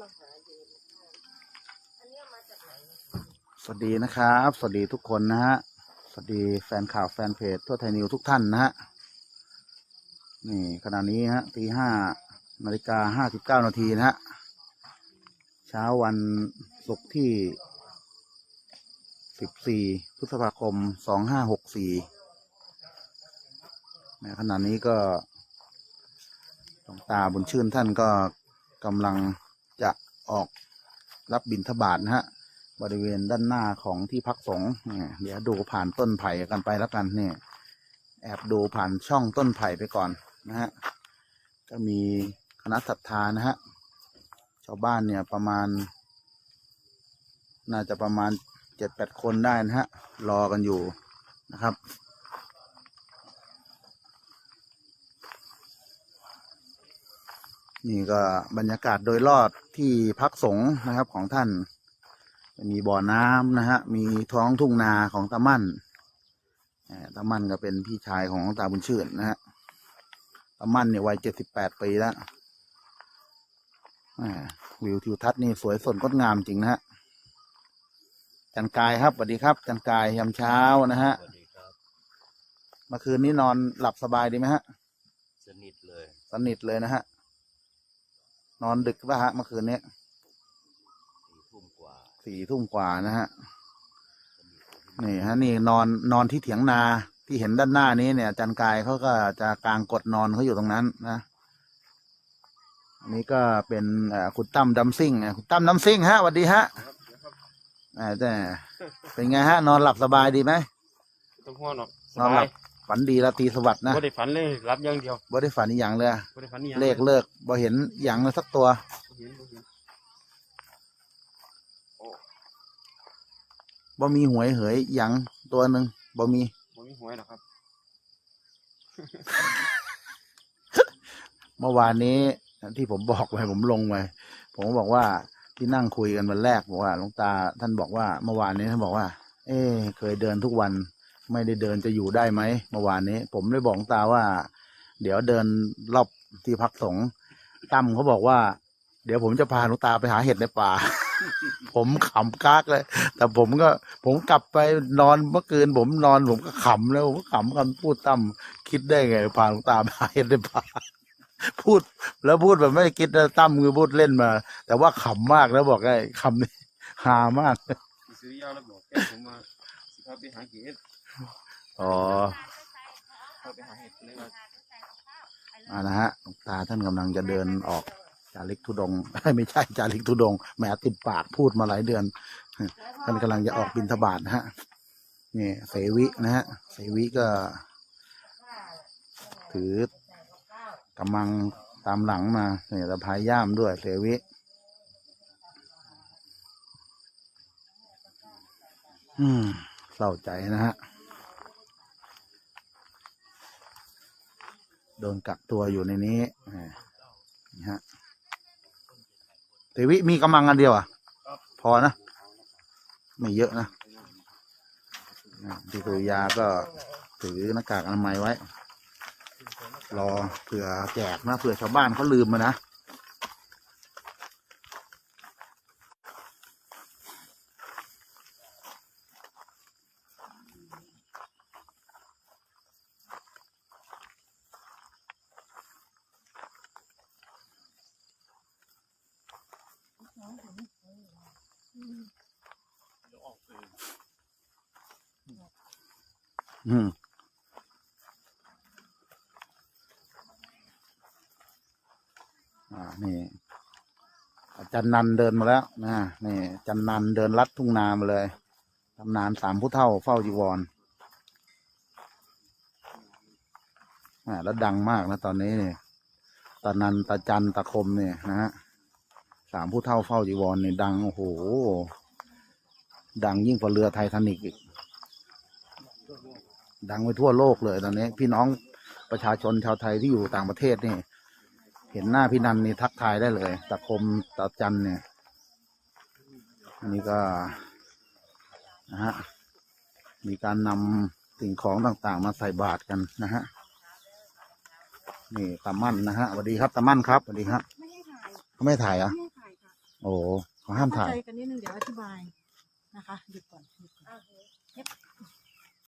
มาหาดูนะคะอันนี้มาจากไหนสวัสดีนะครับ สวัสดีทุกคนนะฮะ สวัสดีแฟนข่าวแฟนเพจทั่วไทยนิวทุกท่านนะฮะ นี่ขณะนี้ฮะตีห้านาฬิกาห้าสิบเก้านาทีนะฮะ เช้าวันศุกร์ที่สิบสี่พฤษภาคมสองห้าหกสี่ในขณะนี้ก็หลวงตาบุญชื่นท่านก็กำลัง ออกรับบิณฑบาตนะฮะ บริเวณด้านหน้าของที่พักสงฆ์เนี่ยเดี๋ยวดูผ่านต้นไผ่กันไปแล้วกันเนี่ยแอบดูผ่านช่องต้นไผ่ไปก่อนนะฮะ ก็มีคณะศรัทธานะฮะ ชาวบ้านเนี่ยประมาณ น่าจะประมาณเจ็ดแปดคนได้นะฮะ รอกันอยู่นะครับ นี่ก็บรรยากาศโดยรอบที่พักสงฆ์นะครับของท่าน มีบ่อน้ำนะฮะ มีท้องทุ่งนาของตามั่นเอ่อตามั่นก็เป็นพี่ชายของตาบุญชื่นนะฮะตามั่นเนี่ยวัยเจ็ดสิบแปดปีแล้วแหม่วิวทิวทัศน์นี่สวยสดงดงามจริงนะฮะ จันกายครับสวัสดีครับ จันกายยามเช้านะฮะสวัสดีครับเมื่อคืนนี้นอนหลับสบายดีไหมฮะ สนิทเลย สนิทเลยนะฮะ นอนดึกป่ะฮะเมื่อคืนนี้สี่ทุ่มกว่าสี่ทุ่มกว่านะฮะสนิทนี่ฮะนี่นอนนอนที่เถียงนาที่เห็นด้านหน้านี้เนี่ยอาจันกายเขาก็จะกางกดนอนเขาอยู่ตรงนั้นนะอันนี้ก็เป็นเอ่อคุณตั้มดำซิ่งอะคุณตั้มดำซิ่งฮะสวัสดีฮะอ่าแต่เป็นไงฮะ นอนหลับสบายดีไหมต้องห่วงหรอกสนอนหบาลัยบ ฝันดีราตรีสวัสดิ์นะบ่ได้ฝันเลยรับอย่างเดียวบ่ได้ฝันอีกอย่างเลยบ่ได้ฝันนี่เลขเลิกบ่เห็นอย่างเลยสักตัวบ่เห็นบ่เห็นบ่มีหวยเหยอย่างตัวหนึ่งบ่มีบ่มีหวยหรอกครับ เมื่อวานนี้ที่ผมบอกไปผมลงไปผมก็บอกว่าที่นั่งคุยกันวันแรกบอกว่าหลวงตาท่านบอกว่าเมื่อวานนี้ท่านบอกว่า เอ๊ะเคยเดินทุกวัน ไม่ได้เดินจะอยู่ได้ไหมเมื่อวานนี้ ผมเลยบอกลวงตาว่า เดี๋ยวเดินรอบที่พักสงตั้มเขาบอกว่า เดี๋ยวผมจะพาหลวงตาไปหาเห็ดในป่า ผมขำกากเลย แต่ผมก็ ผมกลับไปนอนเมื่อคืนผมนอนผมก็ขำแล้วผมก็ขำคำพูดตั้มคิดได้ไงพาหลวงตาไปหาเห็ดในป่าพูดแล้วพูดแบบไม่คิดนะตั้มคือพูดเล่นมา แต่ว่าขำมากแล้วบอกไอ้คำนี้ฮามากสิซื้อยาแล้วบอกแกผมว่าสิพาไปหาเห็ด อ๋อพาไปหาเห็ดเลยว่าอ่านะฮะหลวงตาท่านกำลังจะเดินออกจาริกทุดง ไม่ใช่จาริกทุดงแหมติดปากพูดมาหลายเดือนท่านกำลังจะออกบินทบาทนะฮะนี่เสวินะฮะเสวิก็ ถือกำลังตามหลังมาเนี่ยสะพายย่ามด้วยเสวิอืมเศร้าใจนะฮะ โดนกักตัวอยู่ในนี้นี่ฮะเสวิมีกำลังอันเดียวอะ พอนะ ไม่เยอะนะอ่าที่สุยาก็ถือหน้ากากอนามัยไว้ รอเผื่อแจกนะเผื่อชาวบ้านเขาลืมมานะ อืมอ่านี่อาจารย์นันเดินมาแล้วนะนี่อาจารย์นันเดินลัดทุ่งนามาเลยตำนานสามผู้เท่าเฝ้าจีวรอ่าแล้วดังมากนะตอนนี้เนี่ยตานันตาจันตาคมเนี่ยนะฮะสามผู้เท่าเฝ้าจีวรเนี่ยดังโอ้โหดังยิ่งกว่าเรือไททานิกอีก ดังไปทั่วโลกเลยตอนนี้ พี่น้องประชาชนชาวไทยที่อยู่ต่างประเทศนี่ เห็นหน้าพี่นันนี่ทักทายได้เลยตะคมตะจันเนี่ย อันนี้ก็นะฮะมีการนำสิ่งของต่างๆ มาใส่บาตรกันนะฮะนี่ตามั่นนะฮะสวัสดีครับตามั่นครับสวัสดีครับไม่ให้ถ่ายเขาไม่ถ่ายเหรอะไม่ให้ถ่ายค่ะโอ้เขาห้ามถ่าย เข้ใจกันนิดนึงเดี๋ยวอธิบายนะคะหยุดก่อนหยุดก่อนอ้าว